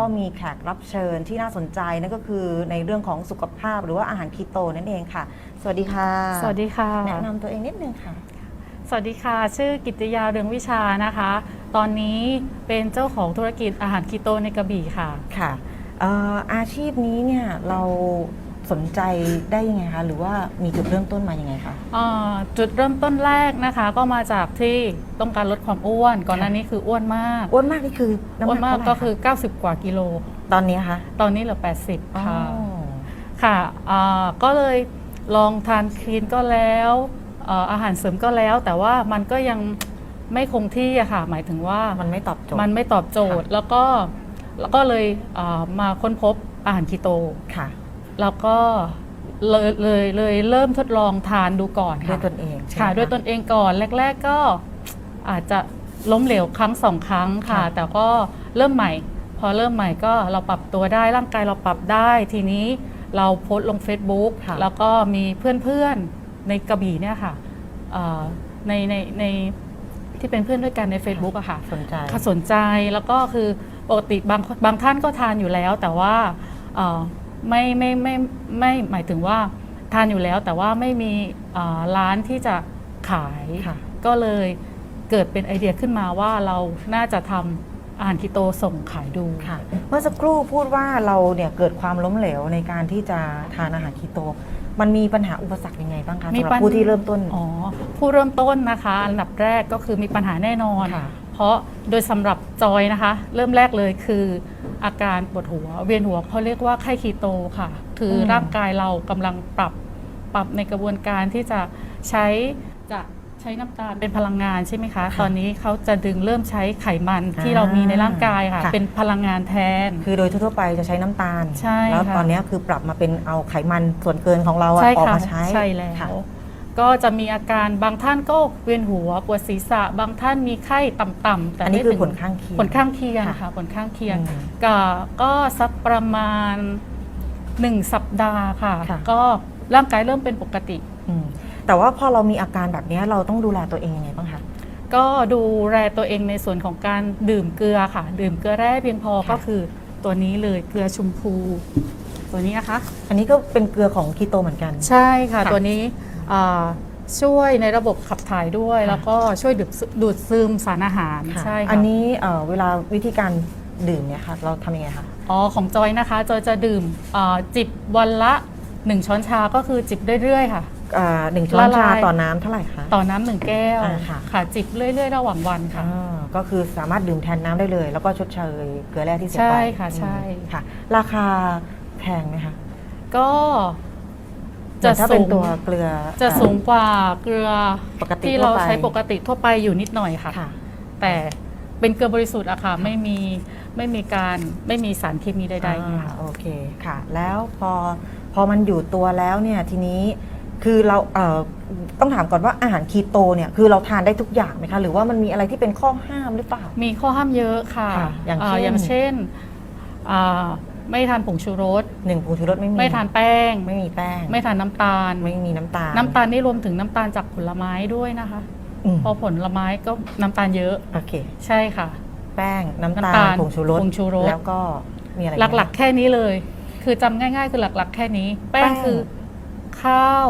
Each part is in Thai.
ก็มีแขกรับเชิญที่น่าสนใจนั่นก็คือในเรื่องของสุขภาพหรือว่าอาหารคีโตนั่นเองค่ะ สวัสดีค่ะ สวัสดีค่ะ แนะนำตัวเองนิดนึงค่ะ สวัสดีค่ะ ชื่อกิตติยาเรืองวิชานะคะ ตอนนี้เป็นเจ้าของธุรกิจอาหารคีโตในกระบี่ค่ะ ค่ะเอ่ออาชีพนี้เนี่ยเรา สนใจได้ยังไงคะ หรือว่ามีจุดเริ่มต้นมายังไงคะ อ่าจุดเริ่มต้นแรกนะคะ ก็มาจากที่ต้องการลดความอ้วน ก่อนหน้านี้คืออ้วนมาก อ้วนมากนี่คือน้ำหอ้วนันกมากเท่าไหร่ก็คือคะ90 กว่ากิโล ตอนนี้คะตอนนี้เหลือ 80อ๋อค่ะค่ะอ่าก็เลยลองทานคลีนก็แล้วเอ่ออาหารเสริมก็แล้ว แต่ว่ามันก็ยังไม่คงที่อะค่ะ หมายถึงว่า มันไม่ตอบโจทย์ มันไม่ตอบโจทย์ แล้วก็แล้วก็เลยเอ่อมาค้นพบอาหารคีโต ค่ะ แล้วก็เลยเลยเลยเริ่มทดลองทานดูก่อนด้วยค่ะตนเองใช่ไหมค่ะคะด้วยตนเองก่อนแรก ๆก็อาจจะล้มเหลวครั้งสองครั้งค่ะค่ะ แต่ก็เริ่มใหม่ พอเริ่มใหม่ก็เราปรับตัวได้ร่างกายเราปรับได้ ทีนี้เราโพสต์ลง Facebook ค่ะ แล้วก็มีเพื่อนๆในกระบี่เนี่ยค่ะเอ่อในในในที่เป็นเพื่อนด้วยกันใน Facebook อะค่ะ สนใจ ค่ะสนใจแล้วก็คือปกติบางบางท่านก็ทานอยู่แล้ว แต่ว่าเอ่อ ไม่ไม่ไม่ไม่หมายถึงว่าทานอยู่แล้วแต่ว่าไม่มีเอ่อร้านที่จะขายค่ะก็เลยเกิดเป็นไอเดียขึ้นมาว่าเราน่าจะทำอาหารคีโตส่งขายดูค่ะเมื่อสักครู่พูดว่าเราเนี่ยเกิดความล้มเหลวในการที่จะทานอาหารคีโต มันมีปัญหาอุปสรรคยังไงบ้างคะมีสำหรับปัญผู้ที่เริ่มต้นอ๋อผู้เริ่มต้นนะคะ อันดับแรกก็คือมีปัญหาแน่นอนค่ะเพราะโดยสำหรับจอยนะคะ เริ่มแรกเลยคือ อาการปวดหัว เวียนหัวเขาเรียกว่าไข้คีโตค่ะ คืออมร่างกายเรากำลังปรับปรับในกระบวนการที่จะใช้จะใช้น้ำตาลเป็นพลังงานใช่ไหมคะ ตอนนี้เขาจะดึงเริ่มใช้ไขมันที่เรามีในร่างกายค่ะค่ะเป็นพลังงานแทน คือโดยทั่วๆไปจะใช้น้ำตาลใช่แล้วค่ะตอนนี้คือปรับมาเป็นเอาไขมันส่วนเกินของเราอะใช่ออกค่ะมาใช้ใช่แล้วค่ะ ก็จะมีอาการบางท่านก็เวียนหัวปวดศีรษะ บางท่านมีไข้ต่ำๆแต่อันนี้ไม่คือถึงผลข้างเคียง ผลข้างเคียงค่ะค่ะผลข้างเคียงอืมก็ก็สักประมาณหนึ่งสัปดาห์ค่ะ ค่ะ ก็ร่างกายเริ่มเป็นปกติ อืมแต่ว่าพอเรามีอาการแบบนี้เราต้องดูแลตัวเองยังไงบ้างคะ ก็ดูแลตัวเองในส่วนของการดื่มเกลือค่ะ ดื่มเกลือแร่เพียงพอค่ะ ก็คือตัวนี้เลยเกลือชมพู ตัวนี้นะคะ อันนี้ก็เป็นเกลือของคีโตเหมือนกัน ใช่ค่ะ ค่ะ ตัวนี้อ่า ช่วยในระบบขับถ่ายด้วยค่ะแล้วก็ช่วยดูดซึดูดซึมสารอาหารค่ะใช่ค่ะอันนี้เอ่อเวลาวิธีการดื่มเนี่ยค่ะเราทำยังไงคะอ๋อของจอยนะคะจอยจะดื่มอ่าจิบวันละ1ช้อนชาก็คือจิบเรื่อยๆค่ะเอ่อหนึ่งช้อนละลายชาต่อน้ำเท่าไหร่คะต่อน้ำหนึ่งแก้วอ่าค่ะค่ะจิบเรื่อย ๆ ระหว่างวันค่ะอ่าก็คือสามารถดื่มแทนน้ำได้เลย แล้วก็ชดเชยเกลือแร่ที่เสียไปใช่ค่ะใช่อืมค่ะ ราคาแพงไหมคะก็ เหมือนถ้าเป็นสูงตัวเกลือจะสูงกว่าเกลือปกติที่ทั่เราวไปใช้ปกติทั่วไปอยู่นิดหน่อยค่ะค่ะ แต่เป็นเกลือบริสุทธิ์อะค่ะไม่มีไม่มีการไม่มีสารเคมีใดๆอ่าค่ะโอเคค่ะ แล้วพอพอมันอยู่ตัวแล้วเนี่ยทีนี้คือเราเอ่อต้องถามก่อนว่าอาหารคีโตเนี่ยคือเราทานได้ทุกอย่างไหมคะหรือว่ามันมีอะไรที่เป็นข้อห้ามหรือเปล่า มีข้อห้ามเยอะค่ะค่ะอย่างอ่เช่นอย่างเช่นอ่า ไม่ทานผงชูรส หนึ่งผงชูรสไม่มีไม่ทานแป้ง ไม่มีแป้ง ไม่ทานน้ำตาล ไม่มีน้ำตาล น้ำตาลนี่รวมถึงน้ำตาลจากผลไม้ด้วยนะคะ อืมเพราะผลไม้ก็น้ำตาลเยอะ โอเค ใช่ค่ะ แป้งน้ำตาน้ำตาลลผงชูรสผงชูรส แล้วก็มีอะไรหลักๆ แค่นี้เลย คือจำง่าย ๆ คือหลัก ๆ แค่นี้ แป้งคือข้าว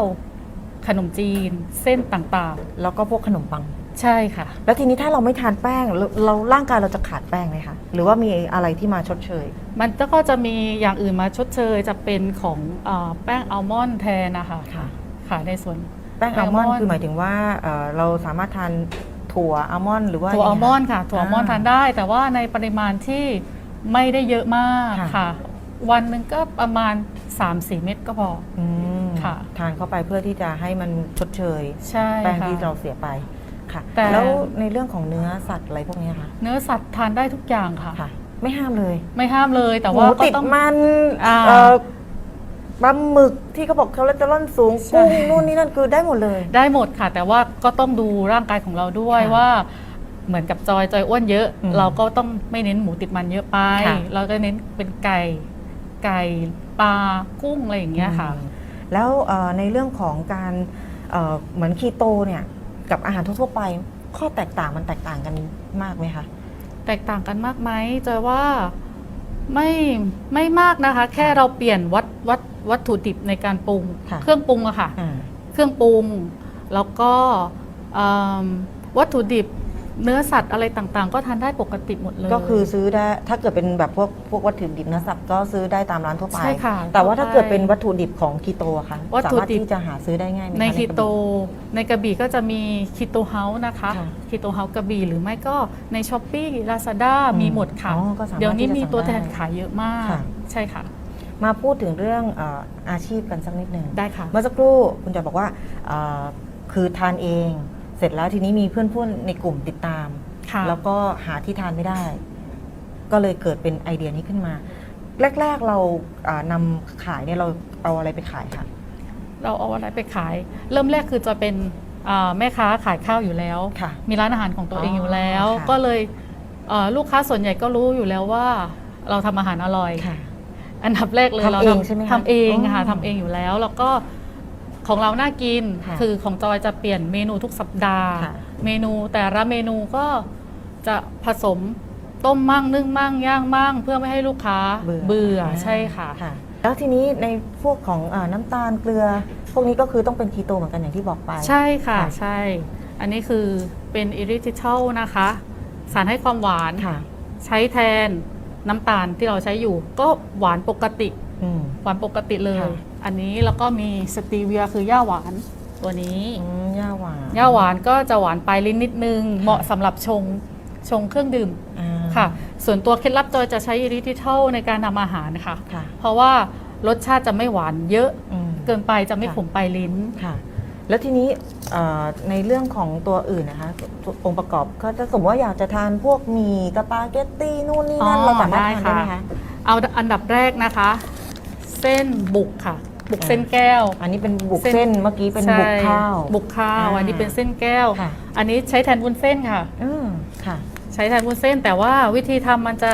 ขนมจีน เส้นต่างๆแล้วก็พวกขนมปังๆ ใช่ค่ะ แล้วทีนี้ถ้าเราไม่ทานแป้งเราเราร่างกายเราจะขาดแป้งไหมคะ หรือว่ามีอะไรที่มาชดเชย มันก็จะมีอย่างอื่นมาชดเชยจะเป็นของเออแป้งอัลมอนด์แทนนะคะค่ะ ค่ะในส่วน แป้งแป้อังลมอนด์อัลมอนด์คือหมายถึงว่าเอ่อเราสามารถทานถั่วอัลมอนด์หรือว่าถั่วอัลยังไงมอนด์ค่ะถั่วอัลมอนด์อ่าทานได้ แต่ว่าในปริมาณที่ไม่ได้เยอะมากค่ะค่ะ วันหนึ่งก็ประมาณ 3-4 เม็ดก็พอ อืมค่ะ ทานเข้าไปเพื่อที่จะให้มันชดเชย ใช่แป้งค่ะ ที่เราเสียไป ค่ะ แต่ แล้วในเรื่องของเนื้อสัตว์อะไรพวกนี้ค่ะเนื้อสัตว์ทานได้ทุกอย่างค่ะ ค่ะ ไม่ห้ามเลยไม่ห้ามเลยแต่หว่ามูก็ติดต้อง มันอ่าเอ่อปลาหมึกที่เขาบอกคอเลสเตอรอลสูงใช่ กุ้งนู่นนี่นั่นคือได้หมดเลย ได้หมดค่ะ แต่ว่าก็ต้องดูร่างกายของเราด้วยค่ะว่า เหมือนกับจอยจอยอ้วนเยอะ อืมเราก็ต้องไม่เน้นหมูติดมันเยอะไป ค่ะ เราก็เน้นเป็นไก่ไก่ปลากุ้งอะไรอย่างเงี้ยค่ะ อืมแล้วเอ่อในเรื่องของการเอ่อเหมือนคีโตเนี่ย กับอาหารทั่วๆไป ข้อแตกต่างมันแตกต่างกันมากไหมคะ แตกต่างกันมากไหมจอยว่าไม่ไม่มากนะคะ แค่เราเปลี่ยนวัตวัตวัตถุดิบในการปรุง ค่ะ เครื่องปรุงอะค่ะ อ่า เครื่องปรุง แล้วก็เอิ่มวัตถุดิบ เนื้อสัตว์อะไรต่างๆ ก็ทานได้ปกติหมดเลย ก็คือซื้อได้ถ้าเกิดเป็นแบบพวกพวกวัตถุดิบเนื้อสัตว์ก็ซื้อได้ตามร้านทั่วไป ใช่ค่ะแต่ว่าถ้าเกิดเป็นทั่วไปวัตถุดิบของคีโตอะคะวัตสาถุมารถดิบที่จะหาซื้อได้ง่ายไหมคะในคีโต กระบี่ ในกระบี่ก็จะมีคีโตเฮาส์นะคะค่ะคีโตเฮาส์กระบี่หรือไม่ก็ในช้อปปี้ลาซาด้าอืมมีหมดค่ะ อ๋อก็สามารถเดี๋ยวนี้ที่จะมีตัวสั่งแทได้นขายเยอะมาก ค่ะ ใช่ค่ะ มาพูดถึงเรื่องเอ่ออาชีพกันสักนิดหนึ่งได้ค่ะ เมื่อสักครู่คุณจอยบอกว่าเอ่อคือทานเอง เสร็จแล้วทีนี้มีเพื่อนๆในกลุ่มติดตามค่ะแล้วก็หาที่ทานไม่ได้ ก็เลยเกิดเป็นไอเดียนี้ขึ้นมา แรก ๆเราอ่านำขายเนี่ยเราเอาอะไรไปขายค่ะ เราเอาอะไรไปขาย เริ่มแรกคือจะเป็นอ่าแม่ค้าขายข้าวอยู่แล้วค่ะมีร้านอาหารของตัวเองอ๋ออยู่แล้วค่ะก็เลยเอ่อลูกค้าส่วนใหญ่ก็รู้อยู่แล้วว่า เราทำอาหารอร่อยค่ะอันดับแรกเลยทำเราเองใช่ไหมคะทำเองอ๋อค่ะทำเองอยู่แล้วแล้วก็ ของเราน่ากิน ค่ะคือของจอยจะเปลี่ยนเมนูทุกสัปดาห์ ค่ะ เมนูแต่ละเมนูก็จะผสมต้มมั่งนึ่งมั่งย่างมั่ง เพื่อไม่ให้ลูกค้าเบื่อใช่ค่ะแล้วทีนี้ในพวกของอาน้ำตาลเกลือ พวกนี้ก็คือต้องเป็นคีโตเหมือนกันอย่างที่บอกไป ใช่ค่ะค่ะ ใช่ อันนี้คือเป็นอิริทิทัลนะคะ สารให้ความหวาน ค่ะใช้แทนน้ำตาลที่เราใช้อยู่ ก็หวานปกติ อืม หวานปกติเลย ค่ะ อันนี้แล้วก็มีสตีเวียคือย่าหวานตัวนี้อืมย่าหวานย่าหวานก็จะหวานปลายลิ้นนิดนึง เหมาะสำหรับชงชงเครื่องดื่มอ่าค่ะ ส่วนตัวเคล็ดลับจอยจะใช้อิริทิทัลในการทำอาหารค่ะ ค่ะเพราะว่ารสชาติจะไม่หวานเยอะอืมเกินไปจะไม่ค่ะขมปลายลิ้น ค่ะ แล้วทีนี้เอ่อในเรื่องของตัวอื่นนะคะองค์ประกอบก็จะสมมติว่าอยากจะทานพวกหมี่สปาเกตตี้นู่นนี่นั่นอ๋อเราสามารถได้ทานได้ไหมค่ะ คะ เอาอันดับแรกนะคะ เส้นบุกค่ะ บุกอ่าเส้นแก้ว อันนี้เป็นบุกเส้นเส้นเมื่อกี้เป็นใช่บุกข้าว บุกข้าวอ่าอันนี้เป็นเส้นแก้วค่ะอันนี้ใช้แทนวุ้นเส้นค่ะอืมค่ะ ใช้แทนวุ้นเส้น แต่ว่าวิธีทำมันจะ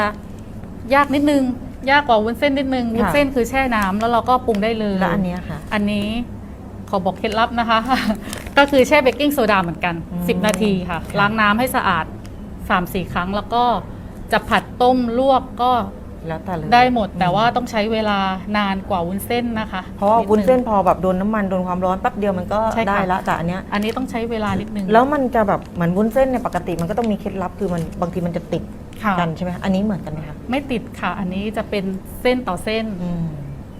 ยากนิดนึง ยากกว่าวุ้นเส้นนิดนึงค่ะวุ้นเส้นคือแช่น้ำแล้วเราก็ปรุงได้เลย แล้วอันเนี้ยค่ะ อันนี้ขอบอกเคล็ดลับนะคะ ก็คือแช่เบกกิ้งโซดาเหมือนกันอืม10 นาทีค่ะค่ะล้างน้ำให้สะอาด3-4 ครั้งแล้วก็จะผัดต้มลวกก็ แล้วแต่เลยได้หมดแต่ว่าต้องใช้เวลานานกว่าวุ้นเส้นนะคะเพราะว่าดงวุ้นเส้นพอแบบโดนน้ำมันโดนความร้อนแป๊บเดียวมันก็ใช่ค่ะได้ละแต่อันเนี้ยอันนี้ต้องใช้เวลานิดนึงแล้วมันจะแบบเหมือนวุ้นเส้นในยปกติมันก็ต้องมีเคล็ดลับคือมันบางทีมันจะติดค่ะกันใช่ไหมคะอันนี้เหมือนกันไหมคะไม่ติดค่ะ อันนี้จะเป็นเส้นต่อเส้นอืม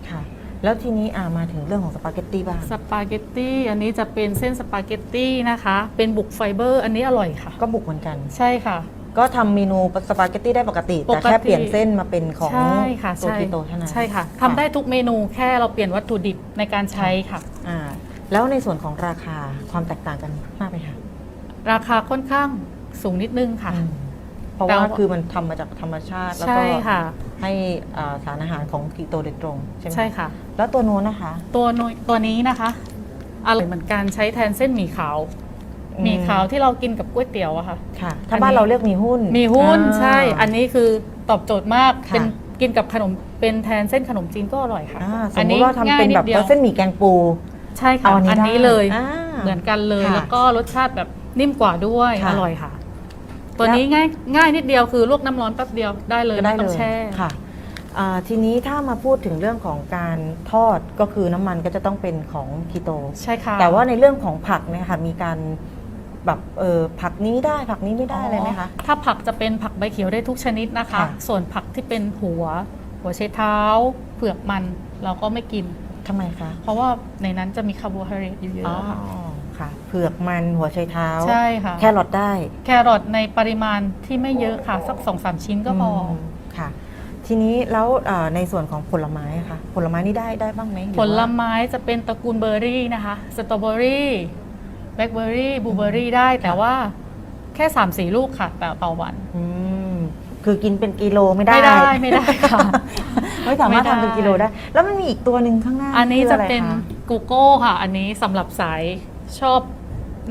ค่ะ แล้วทีนี้อ่ามาถึงเรื่องของสปาเกตตี้บ้างสปาเกตตี้อันนี้จะเป็นเส้นสปาเกตตี้นะคะ เป็นบุกไฟเบอร์ อันนี้อร่อยค่ะ ก็บุกเหมือนกันใช่ค่ะ ก็ทำเมนูสปาเกตตี้ได้ปกติปกติแต่แค่เปลี่ยนเส้นมาเป็นของใช่ค่ะตัวใช่คีโตเท่านั้นใช่ค่ะทำได้ทุกเมนูแค่เราเปลี่ยนวัตถุดิบในการใช้ค่ะ อ่าแล้วในส่วนของราคาความแตกต่างกันมากไหมคะราคาค่อนข้างสูงนิดนึงค่ะ อืมเพราะแต่ว่าว่า คือมันทำมาจากธรรมชาติแล้วใช่ก็ค่ะ ให้อ่าสารอาหารของคีโตโดยตรงใช่ไหมใช่ค่ะ แล้วตัวนู้นนะคะ ตัวนุยตัวนี้นะคะอร่อยเหมือนกันใช้แทนเส้นหมี่ขาวอืม หมี่ขาวที่เรากินกับก๋วยเตี๋ยวอะค่ะ ค่ะอัถ้านนี้บ้านเราเรียกมีหุ้นมีหุ้นอ่า ใช่ อันนี้คือตอบโจทย์มาก ค่ะ เป็นกินกับขนมเป็นแทนเส้นขนมจีนก็อร่อยค่ะอ่าสมมติว่าทำเป็นแบบง่ยนิดดียวเส้นหมี่แกงปูใช่ค่ะ เอาอันนี้อันนี้ได้เลย อ่า เหมือนกันเลย ค่ะแล้วก็รสชาติแบบนิ่มกว่าด้วย ค่ะ อร่อยค่ะ ตัวนี้ง่ายง่ายนิดเดียวคือลวกน้ำร้อนแป๊บเดียวได้เลยก็ได้ไม่ต้เลองยแช่ ค่ะอ่าทีนี้ถ้ามาพูดถึงเรื่องของการทอดก็คือน้ำมันก็จะต้องเป็นของคีโต ใช่ค่ะแต่ว่าในเรื่องของผักเนี่ยค่ะมีการ แบบเออผักนี้ไม่ได้ผักนี้ไม่ได้อะไรไหมคะ ถ้าผักจะเป็นผักใบเขียวได้ทุกชนิดนะคะ ค่ะ ส่วนผักที่เป็นหัว หัวไชเท้าเผือกมันเราก็ไม่กิน ทำไมคะเพราะว่าในนั้นจะมีคาร์โบไฮเดรตอยู่เยอ๋ออะค่ะค่ะเผือกมันหัวไชเท้า ใช่ค่ะ แครอทได้แครอทในปริมาณที่ไม่เยอะค่ะ สักสองสามชิ้นก็พออมค่ะ ทีนี้แล้วเอ่อในส่วนของผลไม้อะค่ะ ผลไม้นี่ได้ได้บ้างไหมหรือผว่าลไม้จะเป็นตระกูลเบอร์รี่นะคะ สตรอเบอรี่ แบล็คเบอร์รี่บลูเบอร์รี่ได้แต่ว่าแค่3ามสี่ลูกค่ะแต่ต่อวัน อืมคือกินเป็นกิโลไม่ได้ ไม่ได้ไม่ได้ค่ะ ไม่สามารถไม่ได้ทำเป็นกิโลได้ แล้วมันมีอีกตัวหนึ่งข้างหน้า อันนี้คืจะไรเป็นคโกโก้ค่ะ อันนี้สำหรับสายชอบ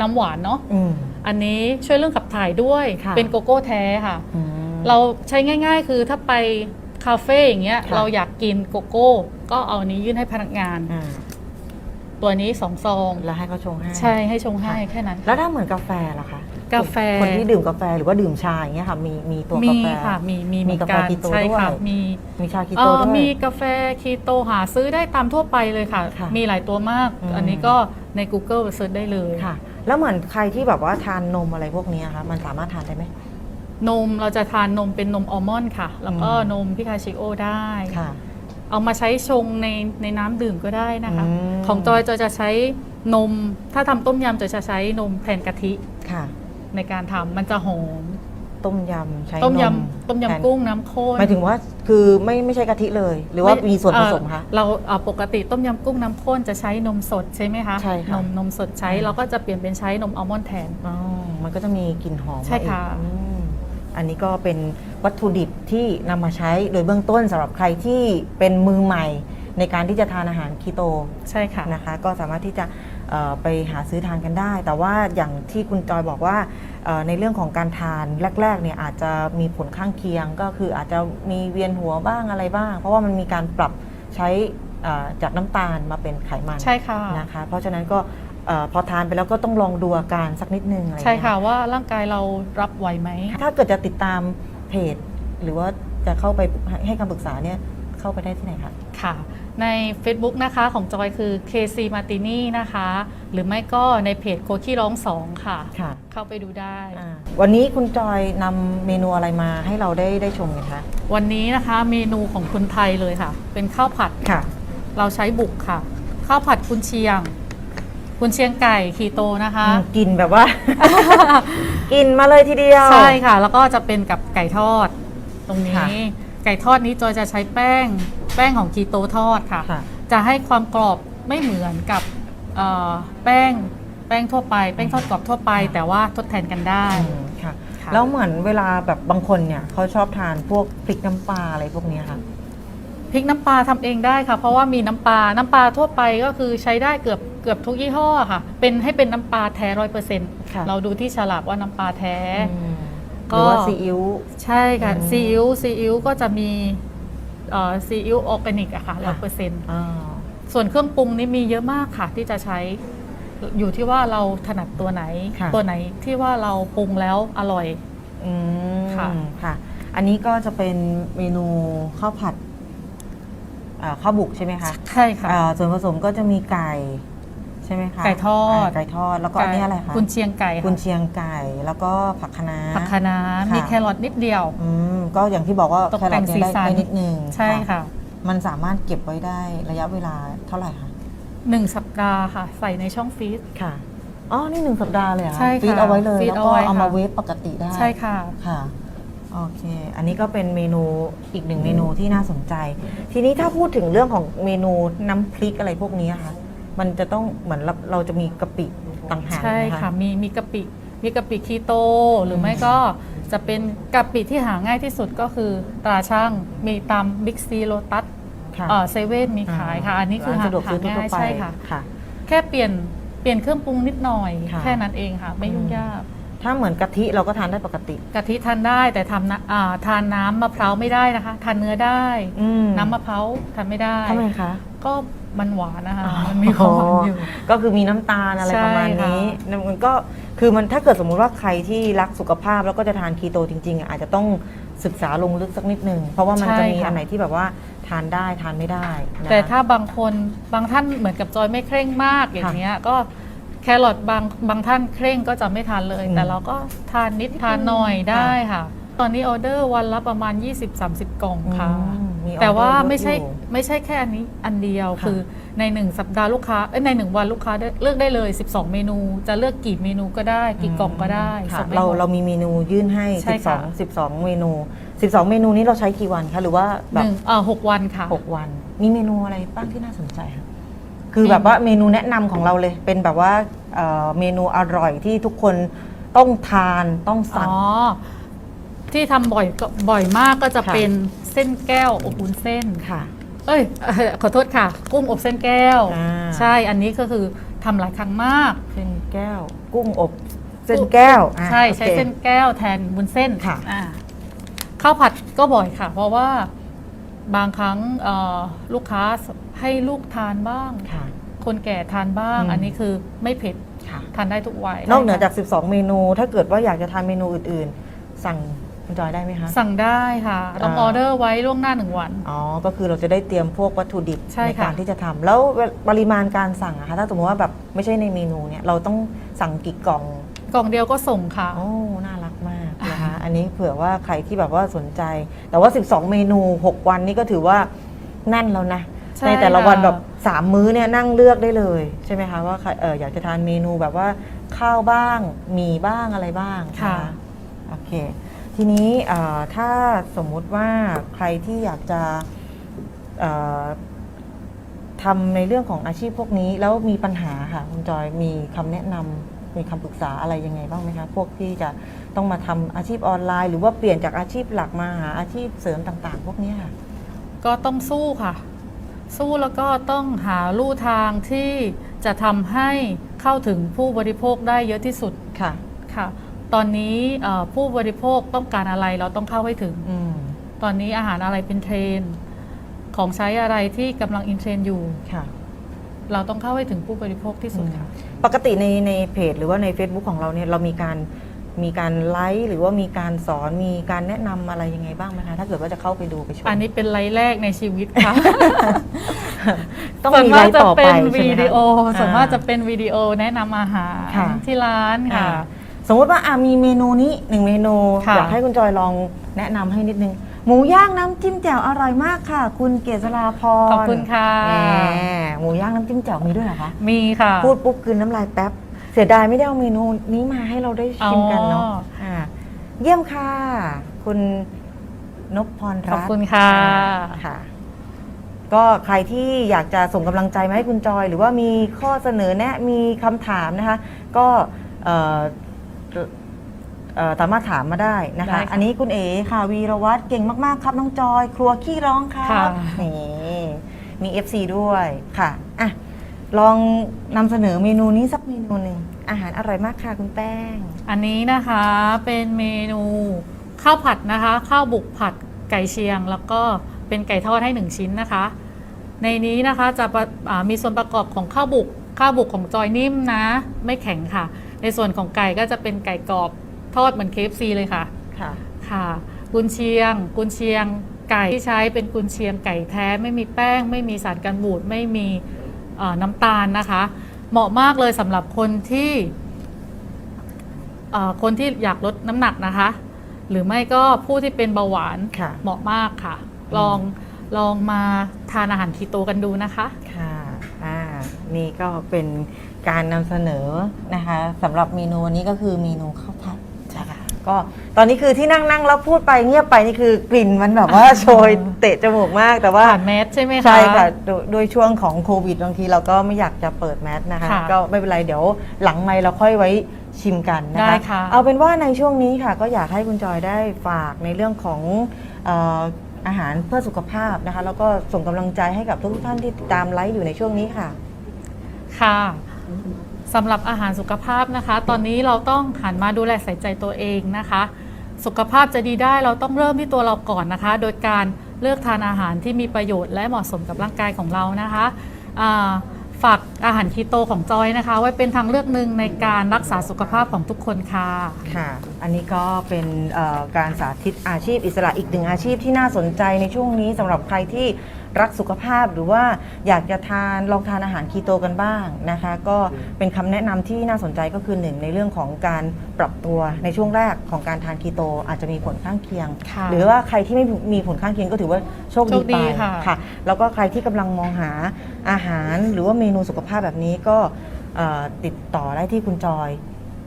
น้ำหวานเนาะอืมอันนี้ช่วยเรื่องขับถ่ายด้วยค่ะเป็นโกโก้แท้ค่ะอืมเราใช้ง่าย ๆ คือถ้าไปคาเฟ่อย่างเงี้ยค่ะเราอยากกินโกโก้ ก็เอาอันนี้ยื่นให้พนักงานอ่า ตัวนี้สองซอง แล้วให้เขาชงให้ใช่ให้ชงให้ค่ะแค่นั้น แล้วถ้าเหมือนกาแฟล่ะคะกาแฟคนที่ดื่มกาแฟหรือว่าดื่มชาอย่างเงี้ยค่ะมีมีตัวมีกาแฟค่ะมีมีมีกาแฟเหอนนคีโตใช่ค่ะด้วยมีมีชาคีเอ่โตอด้วยมีกาแฟคีโตหาซื้อได้ตามทั่วไปเลยค่ะค่ะมีหลายตัวมากอืมอันนี้ก็ใน Google เซิร์ชได้เลยค่ะ แล้วเหมือนใครที่แบบว่าทานนมอะไรพวกเนี้ยค่ะมันสามารถทานได้ไหมนมเราจะทานนมเป็นนมอัลมอนด์ค่ะ แล้วก็อืมนมพิคาชิโอได้ค่ะ เอามาใช้ชงในในน้ำดื่มก็ได้นะคะ อืม ของจอยจอยจะใช้นม ถ้าทำต้มยำจอยจะใช้นมแทนกะทิค่ะ ในการทำมันจะหอม ต้มยำใช้ต้มนยำต้มแทนยำกุ้งน้ำข้นหมายถึงว่าคือไม่ไม่ใช่กะทิเลย หรือว่ามีส่วนผสมคะ เอ่อเราเอ่อปกติต้มยำกุ้งน้ำข้นจะใช้นมสดใช่ไหมคะใช่ค่ะ นมนมสดใช้อืมเราก็จะเปลี่ยนเป็นใช้นมอัลมอนด์แทน อ๋อมันก็จะมีกลิ่นหอมใช่ค่ะมาอีกอืมอันนี้ก็เป็น วัตถุดิบที่นำมาใช้โดยเบื้องต้นสำหรับใครที่เป็นมือใหม่ในการที่จะทานอาหารคีโตใช่ค่ะนะคะ ก็สามารถที่จะเอ่อไปหาซื้อทานกันได้ แต่ว่าอย่างที่คุณจอยบอกว่าเอ่อในเรื่องของการทานแรกๆเนี่ยอาจจะมีผลข้างเคียงก็คืออาจจะมีเวียนหัวบ้างอะไรบ้าง เพราะว่ามันมีการปรับใช้เอ่อจากน้ำตาลมาเป็นไขมันใช่ค่ะนะคะเพราะฉะนั้นก็เออพอทานไปแล้วก็ต้องลองดูอาการสักนิดนึงอะไรอย่างใช่เงี้ยค่ะว่าร่างกายเรารับไหวไหมถ้าเกิดจะติดตาม เพจ หรือว่าจะเข้าไปให้ให้คำปรึกษาเนี่ยเข้าไปได้ที่ไหนคะ ค่ะ ใน Facebook นะคะของจอยคือ KC Martini นะคะ หรือไม่ก็ในเพจโคกี้ร้องสองค่ะ ค่ะ เข้าไปดูได้ อ่าวันนี้คุณจอยนำเมนูอะไรมาให้เราได้ได้ชมกันคะวันนี้นะคะเมนูของคนไทยเลยค่ะ เป็นข้าวผัด ค่ะ เราใช้บุกค่ะ ข้าวผัดกุนเชียง กุนเชียงไก่คีโตนะคะ กินแบบว่า กินมาเลยทีเดียว ใช่ค่ะ แล้วก็จะเป็นกับไก่ทอดตรงค่ะนี้ไก่ทอดนี้จอยจะใช้แป้งแป้งของคีโตทอดค่ะ ค่ะ จะให้ความกรอบไม่เหมือนกับเอ่อแป้งแป้งทั่วไป แป้งทอดกรอบทั่วไป แต่ว่าทดแทนกันได้ อืมค่ะ ค่ะ แล้วเหมือนเวลาแบบบางคนเนี่ยเขาชอบทานพวกพริกน้ำปลาอะไรพวกเนี้ยค่ะ พริกน้ำปลาทำเองได้ค่ะ เพราะว่ามีน้ำปลา น้ำปลาทั่วไปก็คือใช้ได้เกือบเกือบทุกยี่ห้อค่ะ เป็นให้เป็นน้ำปลาแท้ร้อยเปอร์เซ็นต์ค่ะ เราดูที่ฉลากว่าน้ำปลาแท้อืมหก็รือว่าซีอิ๊ว ใช่ค่ะอืมซีอิ๊วซีอิ๊วก็จะมีเอ่อซีอิ๊วออร์แกนิกอะค่ะร้อค่ะ ยเปอร์เซ็นต์อ่า ส่วนเครื่องปรุงนี่มีเยอะมากค่ะ ที่จะใช้อยู่ที่ว่าเราถนัดตัวไหน ค่ะ ตัวไหนที่ว่าเราปรุงแล้วอร่อย อืมค่ะ ค่ะ อันนี้ก็จะเป็นเมนูข้าวผัดอ่าข้าวบุกใช่ไหมคะใช่ค่ะอ่าส่วนผสมก็จะมีไก่ ใช่ไหมคะไก่ทอดาไก่ทอดแล้วก็อันนี้อะไรคะกุนเชียงไก่กุนค่ะเชียงไก่แล้วก็ผักคะน้า ผักคะน้าค่ะ มีแครอทนิดเดียว อืมก็อย่างที่บอกว่าตกแครอแต่ทงเนี่ยได้สีสัน ได้นิดนึงใช่ค่ะมันสามารถเก็บไว้ได้ระยะเวลาเท่าไหร่คะหนึ่งสัปดาห์ค่ะ ใส่ในช่องฟรีซ ค่ะอ๋อนี่หนึ่งสัปดาห์เลยเหรอใช่ค่ะฟีดเอาไว้เลยฟีดแล้วเอาก็ไว้เอามาค่ะเวฟปกติได้ ใช่ค่ะ ค่ะโอเค อันนี้ก็เป็นเมนูอีกหนึ่งเมนูที่น่าสนใจ ทีนี้ถ้าพูดถึงเรื่องของเมนูน้ำพริกอะไรพวกนี้ค่ะ มันจะต้องเหมือนเราเราจะมีกะปิต่างหากใช่ไหมค่ะมีมีกะปิมีกะปิคีโต หรือไม่ก็จะเป็นกะปิที่หาง่ายที่สุดก็คือตราช่างมีตามบิ๊กซีโลตัสค่ะเซเว่นมีขายค่ะ อันนี้คือร้าหานสะดวกหาซื้อทั่ง่าวยๆไปใช่ค่ะ ค่ะ แค่เปลี่ยนเปลี่ยนเครื่องปรุงนิดหน่อย ค่ะ แค่นั้นเองค่ะ ไม่ยุ่งยาก ถ้าเหมือนกะทิเราก็ทานได้ปกติ กะทิทานได้แต่ทำนะอ่าทานน้ำมะพร้าวไม่ได้นะคะ ทานเนื้อได้ อืมน้ำมะพร้าวทานไม่ได้ ทำไมคะ ก็มันหวานนะคะอ๋อมันมีความหวานอยู่ ก็คือมีน้ำตาลอะไรใช่ประมาณนี้มันก็คือมันถ้าเกิดสมมุติว่าใครที่รักสุขภาพแล้วก็จะทานคีโตจริงๆอะอาจจะต้องศึกษาลงลึกสักนิดนึง เพราะว่ามันจะมีอันไหนที่แบบว่าทานได้ทานไม่ได้นะคะแต่ถ้าบางคนบางท่านเหมือนกับจอยไม่เคร่งมากอย่างเงี้ยก็แครอทบางบางท่านเคร่งก็จะไม่ทานเลยอืมแต่เราก็ทานนิดทานหน่อยค่ะได้ค่ะ ตอนนี้ออเดอร์วันละประมาณ 20-30 กล่องค่ะ อืมมีออเดอร์แต่ว่าเยอะไม่ใช่อยู่ไม่ใช่แค่อันนี้อันเดียวค่ะ คือในหนึ่งสัปดาห์ลูกค้าเอ้ยในหนึ่งวันลูกค้าได้เลือกได้เลย 12 เมนู จะเลือกกี่เมนูก็ได้กี่กล่องก็ได้ค่ะส่งให้เราหมด เรามีเมนูยื่นให้ ใช่ค่ะ 12 12 เมนู 12 เมนูนี้เราใช้กี่วันคะหรือว่าแบหบนึ่งเอ่อหกวันค่ะ 6วัน มีเมนูอะไรบ้างที่น่าสนใจคะคือแบบว่าเมนูแนะนำของเราเลย เป็นแบบว่าเอ่อเมนูอร่อยที่ทุกคนต้องทานต้องสั่ง อ๋อที่ทำบ่อยก็บ่อยมากก็จะค่ะเป็น เส้นแก้วอบวุ้นเส้น ค่ะ เอ้ยเอ่อขอโทษค่ะ กุ้งอบเส้นแก้ว อ่า ใช่ อันนี้ก็คือทำหลายครั้งมาก เส้นแก้ว กุ้งอบเส้นแก้วอะใช่โอคใช้เส้นแก้วแทนวุ้นเส้นค่ะอ่าข้าวผัดก็บ่อยค่ะ เพราะว่าบางครั้งเอ่อลูกค้าให้ลูกทานบ้าง ค่ะ คนแก่ทานบ้าง อืม อันนี้คือไม่เผ็ดค่ะ ทานได้ทุกวัยนอกเหนือจากได้12 เมนู ถ้าเกิดว่าอยากจะทานเมนูอื่น ๆ สั่ง คุณจอยได้ไหมคะค่ะสั่งได้ค่ะ ต้องอ่าออเดอร์ไว้ล่วงหน้าหนึ่งวัน อ๋อ ก็คือเราจะได้เตรียมพวกวัตถุดิบใช่ค่ะการที่จะทำแล้วปริมาณการสั่งอะคะถ้าสมมติว่าแบบไม่ใช่ในเมนูเนี่ยเราต้องสั่งกี่กล่อง กล่องเดียวก็ส่งค่ะ โอ้ น่ารักมากนะคะอันนี้เผื่อว่าใครที่แบบว่าสนใจ แต่ว่า 12 เมนู 6 วันนี้ก็ถือว่าแน่นแล้วนะใช่ในแต่ละวันค่ะแบบ3มื้อเนี่ยนั่งเลือกได้เลยใช่ไหมคะว่าใครเอออยากจะทานเมนูแบบว่าข้าวบ้างหมีบ้างอะไรบ้างนค่ะโอเค ทีนี้เอ่อถ้าสมมุติว่าใครที่อยากจะเอ่อทำในเรื่องของอาชีพพวกนี้ แล้วมีปัญหาค่ะคุณจอยมีคำแนะนำมีคำปรึกษาอะไรยังไงบ้างไหมคะพวกที่จะต้องมาทำอาชีพออนไลน์ หรือว่าเปลี่ยนจากอาชีพหลักมาหาอาชีพเสริมต่างๆ พวกนี้ค่ะก็ต้องสู้ค่ะ สู้แล้วก็ต้องหาลู่ทางที่จะทำให้เข้าถึงผู้บริโภคได้เยอะที่สุดค่ะค่ะ ตอนนี้เอ่อผู้บริโภคต้องการอะไรเราต้องเข้าให้ถึงอืมตอนนี้อาหารอะไรเป็นเทรนด์ของใช้อะไรที่กำลังอินเทรนด์อยู่ค่ะ เราต้องเข้าให้ถึงผู้บริโภคที่สุดค่ะ ปกติในในเพจหรือว่าใน Facebook ของเราเนี่ยเรามีการมีการไลฟ์หรือว่ามีการสอนมีการแนะนำอะไรยังไงบ้างไหมคะถ้าเกิดว่าจะเข้าไปดูไปชมอันนี้เป็นไลฟ์แรกในชีวิตค่ะต้องส่วนมีไลมากฟ์จะต่อไปเป็นใช่ไหมวิคะดีโอส่วนมากอ่จะเป็นวิดีโอแนะนำอาหารค่ะที่ร้านค่ะอ่า สมมติว่าอะมีเมนูนี้หนึ่งเมนูค่ะ อยากให้คุณจอยลองแนะนำให้นิดนึง หมูย่างน้ำจิ้มแจ่วอร่อยมากค่ะ คุณเกษราพรขอบคุณค่ะ แหมหมูย่างน้ำจิ้มแจ่วมีด้วยเหรอคะมีค่ะ พูดปุ๊บกลืนน้ำลายแป๊บ เสียดายไม่ได้เอาเมนูนี้มาให้เราได้ชิมกันเนาะอ๋ออ่าเยี่ยมค่ะ คุณนพพรขรัอบตน์ คุณค่ะ ค่ะ ก็ใครที่อยากจะส่งกำลังใจมาให้คุณจอย หรือว่ามีข้อเสนอแนะมีคำถามนะคะ ก็เอ่อ เอ่อสามารถถามมาได้นะคะ ได้ค่ะอันนี้คุณเอ๋ค่ะวีรวัตรเก่งมากๆ ครับน้องจอย ครัวขี้ร้องครัค่ะ บนี่มี FC ด้วยค่ะอะ ลองนำเสนอเมนูนี้สักเมนูหนึ่งอาหารอร่อยมากค่ะคุณแป้ง อันนี้นะคะเป็นเมนูข้าวผัดนะคะ ข้าวบุกผัดไก่เชียง แล้วก็เป็นไก่ทอดให้หนึ่งชิ้นนะคะ ในนี้นะคะจะประอ่ามีส่วนประกอบของข้าวบุกข้าวบุกของจอยนิ่มนะ ไม่แข็งค่ะ ในส่วนของไก่ก็จะเป็นไก่กรอบทอดเหมือน KFC เลยค่ะ ค่ะ ค่ะ กุนเชียง กุนเชียงไก่ที่ใช้เป็นกุนเชียงไก่แท้ไม่มีแป้ง ไม่มีสารกันบูดไม่มีเอ่อน้ำตาลนะคะ เหมาะมากเลยสำหรับคนที่เอ่อคนที่อยากลดน้ำหนักนะคะ หรือไม่ก็ผู้ที่เป็นเบาหวานค่ะเหมาะมากค่ะ ลองลองมาทานอาหารคีโตกันดูนะคะค่ะอ่า นี่ก็เป็นการนำเสนอนะคะสำหรับเมนูวันนี้ก็คือเมนูข้าวผัดนะคะก็ตอนนี้คือที่นั่งนั่งแล้วพูดไปเงียบไปนี่คือกลิ่นมันแบบว่าโชยเตะจมูกมากแต่ว่า ผ่านแมสใช่ไหมคะ ใช่ค่ะโดยโดยช่วงของโควิดบางทีเราก็ไม่อยากจะเปิดแมสนะคะ ค่ะ ก็ไม่เป็นไรเดี๋ยวหลังไมค์เราค่อยไว้ชิมกันนะได้คะ ค่ะ เอาเป็นว่าในช่วงนี้ค่ะ ก็อยากให้คุณจอยได้ฝากในเรื่องของเอ่ออาหารเพื่อสุขภาพนะคะ แล้วก็ส่งกำลังใจให้กับทุกท่านที่ติดตามไลฟ์อยู่ในช่วงนี้ค่ะ ค่ะสำหรับอาหารสุขภาพนะคะ ตอนนี้เราต้องหันมาดูแลใส่ใจตัวเองนะคะ สุขภาพจะดีได้เราต้องเริ่มที่ตัวเราก่อนนะคะ โดยการเลือกทานอาหารที่มีประโยชน์และเหมาะสมกับร่างกายของเรานะคะฝากอาหารคีโตของจอยนะคะ ไว้เป็นทางเลือกหนึ่งในการรักษาสุขภาพของทุกคนค่ะค่ะ อันนี้ก็เป็นการสาธิตอาชีพอิสระอีกหนึ่งอาชีพที่น่าสนใจในช่วงนี้สำหรับใครที่ รักสุขภาพหรือว่าอยากจะทานลองทานอาหารคีโตกันบ้างนะคะ ก็เป็นคำแนะนำที่น่าสนใจก็คือหนึ่งในเรื่องของการปรับตัวในช่วงแรกของการทานคีโตอาจจะมีผลข้างเคียง ค่ะหรือว่าใครที่ไม่มีผลข้างเคียงก็ถือว่าโชคโชดีคดีไปค่ะค่ะ แล้วก็ใครที่กำลังมองหาอาหารหรือว่าเมนูสุขภาพแบบนี้ก็เอ่อติดต่อได้ที่คุณจอย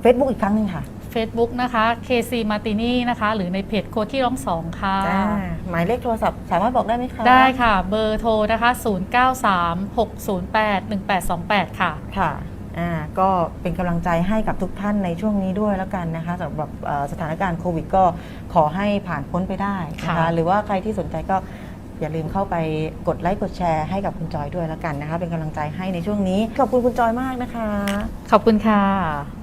Facebook อีกครั้งหนึ่งค่ะ Facebook นะคะ KC Martini นะคะ หรือในเพจโคที่ร้องสองค่ะอ่าหมายเลขโทรศัพท์สามารถบอกได้ไหมคะได้ค่ะ เบอร์โทรนะคะ 0936081828 ค่ะ ค่ะอ่าก็เป็นกำลังใจให้กับทุกท่านในช่วงนี้ด้วยแล้วกันนะคะสำหรับเอ่อสถานการณ์โควิดก็ขอให้ผ่านพ้นไปได้นะคะค่ะ หรือว่าใครที่สนใจก็อย่าลืมเข้าไปกดไลค์กดแชร์ให้กับคุณจอยด้วยแล้วกันนะคะ เป็นกำลังใจให้ในช่วงนี้ขอบคุณคุณจอยมากนะคะ ขอบคุณค่ะ